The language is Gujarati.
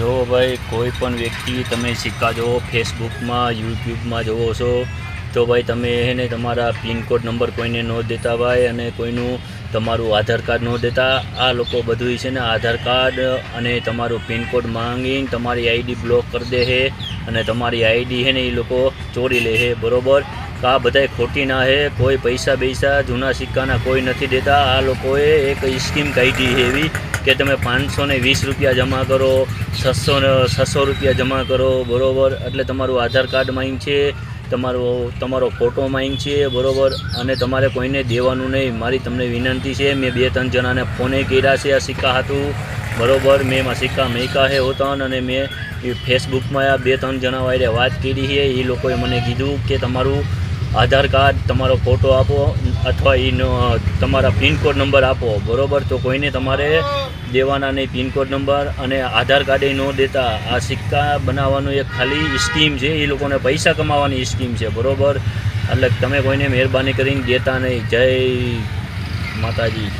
જો ભાઈ, કોઈ પણ વ્યક્તિ તમે સિક્કા જોવો ફેસબુકમાં, યુટ્યુબમાં જોવો છો, તો ભાઈ તમે એને તમારા પિનકોડ નંબર કોઈને ન દેતા ભાઈ અને કોઈનું તમારું આધાર કાર્ડ ન દેતા. આ લોકો બધું છે ને આધાર કાર્ડ અને તમારું પિનકોડ માંગીને તમારી આઈડી બ્લોક કરી દે છે અને તમારી આઈડી છે ને એ લોકો ચોરી લે છે બરાબર? આ બધાય ખોટી ના છે કોઈ પૈસા બૈસા જૂના સિક્કાના કોઈ નથી દેતા. આ લોકોએ એક સ્કીમ કાઢી છે એવી કે તમે પાંચસો ને વીસ રૂપિયા જમા કરો, છસો છસો રૂપિયા જમા કરો, બરોબર? એટલે તમારું આધાર કાર્ડ માંગ છે, તમારો તમારો ફોટો માંગ છે, બરાબર? અને તમારે કોઈને દેવાનું નહીં. મારી તમને વિનંતી છે, મેં બે, ત્રણ જણાને ફોને કર્યા છે આ સિક્કા હતું બરોબર? મેં એમાં સિક્કા મેકા હે હોતન અને મેં એ ફેસબુકમાં આ બે, ત્રણ જણા વારે વાત કરી છે. એ લોકોએ મને કીધું કે તમારું આધાર કાર્ડ, તમારો ફોટો આપો, અથવા એનો તમારા પિનકોડ નંબર આપો, બરાબર? તો કોઈને તમારે દેવાના નહીં પિનકોડ નંબર અને આધાર કાર્ડ ન દેતા. આ સિક્કા બનાવવાનું એક ખાલી સ્કીમ છે, એ લોકોને પૈસા કમાવાની સ્કીમ છે, બરાબર? એટલે તમે કોઈને મહેરબાની કરીને દેતા નહીં. જય માતાજી.